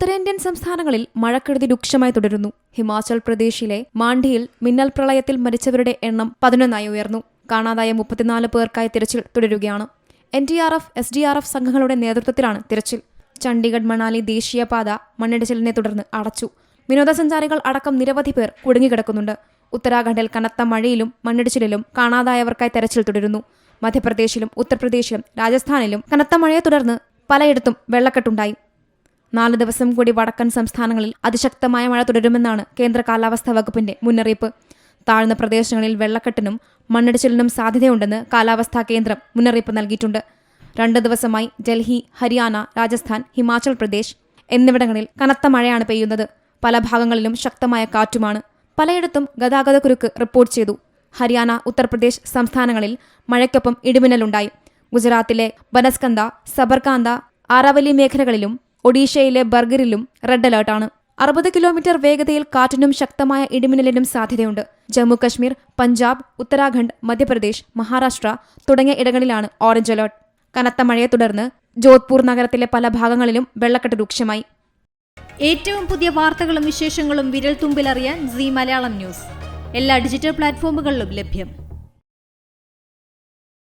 ഉത്തരേന്ത്യൻ സംസ്ഥാനങ്ങളിൽ മഴക്കെടുതി രൂക്ഷമായി തുടരുന്നു. ഹിമാചൽ പ്രദേശിലെ മാണ്ഡിയിൽ മിന്നൽ പ്രളയത്തിൽ മരിച്ചവരുടെ എണ്ണം പതിനൊന്നായി ഉയർന്നു. കാണാതായ മുപ്പത്തിനാല് പേർക്കായി തിരച്ചിൽ തുടരുകയാണ്. N D R F S D R F സംഘങ്ങളുടെ നേതൃത്വത്തിലാണ് തിരച്ചിൽ. ചണ്ഡീഗഡ് മണാലി ദേശീയപാത മണ്ണിടിച്ചിലിനെ തുടർന്ന് അടച്ചു. വിനോദസഞ്ചാരികൾ അടക്കം നിരവധി പേർ കുടുങ്ങിക്കിടക്കുന്നുണ്ട്. ഉത്തരാഖണ്ഡിൽ കനത്ത മഴയിലും മണ്ണിടിച്ചിലിലും കാണാതായവർക്കായി തെരച്ചിൽ തുടരുന്നു. മധ്യപ്രദേശിലും ഉത്തർപ്രദേശിലും രാജസ്ഥാനിലും കനത്ത മഴയെ തുടർന്ന് പലയിടത്തും വെള്ളക്കെട്ടുണ്ടായി. നാല് ദിവസം കൂടി വടക്കൻ സംസ്ഥാനങ്ങളിൽ അതിശക്തമായ മഴ തുടരുമെന്നാണ് കേന്ദ്ര കാലാവസ്ഥാ വകുപ്പിന്റെ മുന്നറിയിപ്പ്. താഴ്ന്ന പ്രദേശങ്ങളിൽ വെള്ളക്കെട്ടിനും മണ്ണിടിച്ചിലിനും സാധ്യതയുണ്ടെന്ന് കാലാവസ്ഥാ കേന്ദ്രം മുന്നറിയിപ്പ് നൽകിയിട്ടുണ്ട്. രണ്ട് ദിവസമായി ഡൽഹി ഹരിയാന രാജസ്ഥാൻ ഹിമാചൽ പ്രദേശ് എന്നിവിടങ്ങളിൽ കനത്ത മഴയാണ് പെയ്യുന്നത്. പല ഭാഗങ്ങളിലും ശക്തമായ കാറ്റുമാണ്. പലയിടത്തും ഗതാഗതക്കുരുക്ക് റിപ്പോർട്ട് ചെയ്തു. ഹരിയാന ഉത്തർപ്രദേശ് സംസ്ഥാനങ്ങളിൽ മഴയ്ക്കൊപ്പം ഇടിമിന്നലുണ്ടായി. ഗുജറാത്തിലെ ബനസ്കന്ദ സബർകാന്ത ആറാവലി മേഖലകളിലും ഒഡീഷയിലെ ബർഗറിലും റെഡ് അലേർട്ടാണ്. അറുപത് കിലോമീറ്റർ വേഗതയിൽ കാറ്റിനും ശക്തമായ ഇടിമിന്നലിനും സാധ്യതയുണ്ട്. ജമ്മു കശ്മീർ പഞ്ചാബ് ഉത്തരാഖണ്ഡ് മധ്യപ്രദേശ് മഹാരാഷ്ട്ര തുടങ്ങിയ ഇടങ്ങളിലാണ് ഓറഞ്ച് അലേർട്ട്. കനത്ത മഴയെ തുടർന്ന് ജോധ്പൂർ നഗരത്തിലെ പല ഭാഗങ്ങളിലും വെള്ളക്കെട്ട് രൂക്ഷമായി. ഏറ്റവും പുതിയ വാർത്തകളും വിശേഷങ്ങളും വിരൽ തുമ്പിലറിയാൻ സി മലയാളം ന്യൂസ്. എല്ലാ ഡിജിറ്റൽ പ്ലാറ്റ്ഫോമുകളിലും ലഭ്യം.